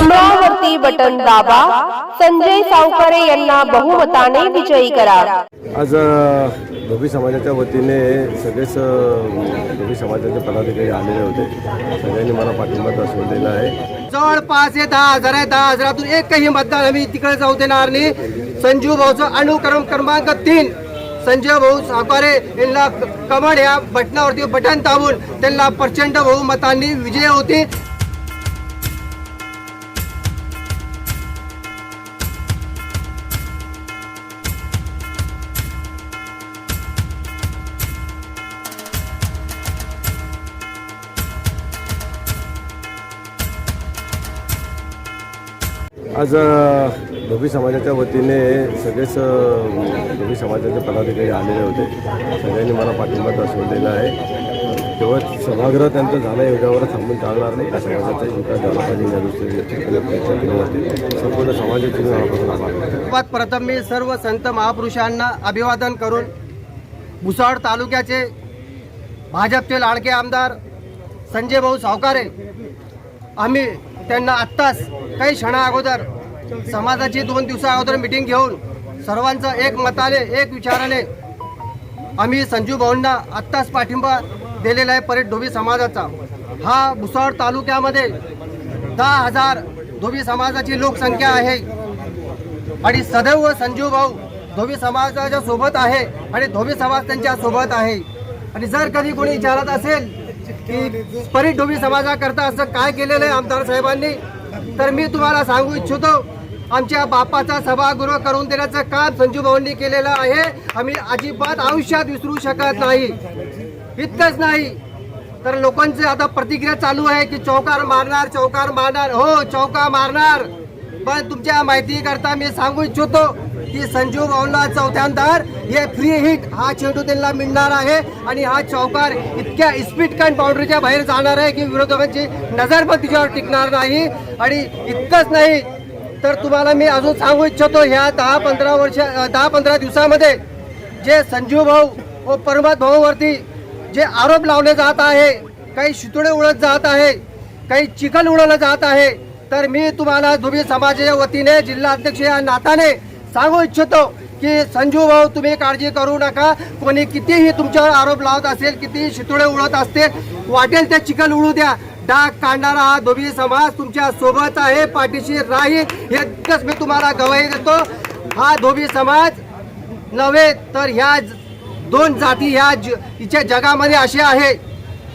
कमळावरती button दाबा. संजय सावकारे यांना बहुमताने विजयी करा. आज धोबी समाजाच्या वतीने सगळेच धोबी समाजाचे पदाधिकारी आलेले होते. सगळ्यांनी मला पाठिंबा दर्शवलेला आहे. जवळपास हे दहा हजार आहे. दहा हजारातून एकही मतदान आम्ही तिकडे जाऊ देणार नाही. संजीव भाऊचं अनुक्रम क्रमांक तीन. संजय भाऊ सावकारे यांना कमळ या बटनावरती बटन दाबून त्यांना प्रचंड बहुमतांनी विजय होते. आज धोबी समाजाच्या वतीने सगळेच धोबी समाजाचे पदाधिकारी आलेले होते. सगळ्यांनी मला पाठिंबा दर्शवलेला आहे. तेव्हा सभागृह त्यांचं झालं एवढ्यावर थांबून चालणार नाही. त्या समाजाचा विकास झाला पाहिजे या दृष्टीने प्रयत्न केले संपूर्ण समाजाची सर्वात प्रथम मी सर्व संत महापुरुषांना अभिवादन करून भुसावळ तालुक्याचे भाजपचे लाडके आमदार संजय भाऊ सावकारे आम्ही त्यांना आत्ताच काही क्षणा अगोदर समाजाची दोन दिवसा अगोदर मिटिंग घेऊन सर्वांचं एक मताने एक विचाराने आम्ही संजू भाऊंना आत्ताच पाठिंबा दिलेला आहे परेड धोबी समाजाचा. हा भुसावळ तालुक्यामध्ये दहा हजार धोबी समाजाची लोकसंख्या आहे. आणि सदैव संजू भाऊ धोबी समाजाच्या सोबत आहे आणि धोबी समाज त्यांच्यासोबत आहे. आणि जर कधी कोणी विचारत असेल की परीट धोबी समाजाकरता असं काय केलेलं आहे आमदार साहेबांनी? तर मी तुम्हाला सांगू इच्छितो आमच्या बापाचा सभागृह करून देण्याचं काम संजू भाऊंनी केलेलं आहे. आम्ही अजिबात आयुष्यात विसरू शकत नाही. इतकंच नाही. तर लोकांचे आता प्रतिक्रिया चालू आहे की चौकार मारणार चौकार मारणार. हो चौका मारणार. पण तुमच्या माहिती करता मी सांगू इच्छितो की संजीव भाऊला चौथ्यांदार हे फ्री हिट हा चेंडू त्यांना मिळणार आहे. आणि हा चौकार इतक्या स्पीड कॅन बाउंड्रीच्या बाहेर जाणार आहे की विरोधकांची नजर पण तिच्यावर टिकणार नाही. आणि इतकंच नाही तर तुम्हाला मी अजून सांगू इच्छितो ह्या दहा पंधरा वर्ष दहा पंधरा दिवसामध्ये जे संजीव भाऊ व परमत भाऊवरती जे आरोप लावले जात आहे काही शितुडे उडत जात आहे काही चिखल उडवलं जात आहे तर मी तुम्हाला धुबी समाजाच्या वतीने जिल्हा अध्यक्ष या नाताने सांगू इच्छितो की संजू भाऊ तुम्ही काळजी करू नका. कोणी कितीही तुमच्यावर आरोप लावत असेल कितीही शितुळे उडत असतील वाटेल ते चिखल उडू द्या. डाग काढणारा हा धोबी समाज तुमच्यासोबत आहे पाठीशी राहील. हेच मी तुम्हाला गवाही देतो. हा धोबी समाज नव्हे तर ह्या ज- दोन जाती ह्या ज- हिच्या जगामध्ये असे आहे.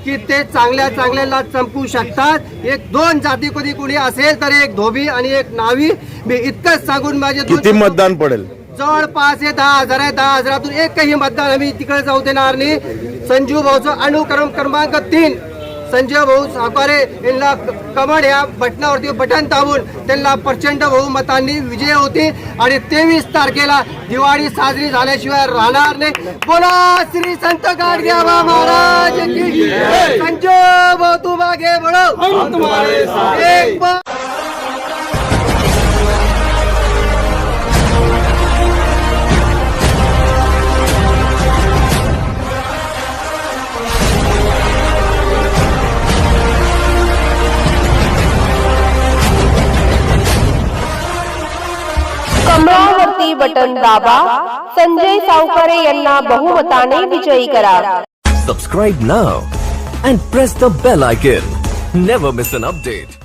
की ते चांगल्या चांगल्याला चमकू शकतात. एक दोन जाती कधी कोणी असेल तर एक धोबी आणि एक नावी मी इतकंच सांगून माझे किती मतदान पडेल? जवळपास हे दहा हजार आहे दहा हजारातून एकही मतदान आम्ही तिकडे जाऊ देणार नाही. संजीव भाऊचं अनुक्रम क्रमांक तीन. संजय भाऊ सावकारे यांना कमळ या बटनावरती बटन दाबून त्यांना प्रचंड बहुमतांनी विजय होते. आणि तेवीस तारखेला दिवाळी साजरी झाल्याशिवाय राहणार नाही. बोला श्री संत गाडग्याबा महाराज. संजय भाऊ तू मागे बळो एक बटन दाबा संजय सावकारे यांना बहुमताने विजयी करा Subscribe now and press the bell icon. Never miss an update.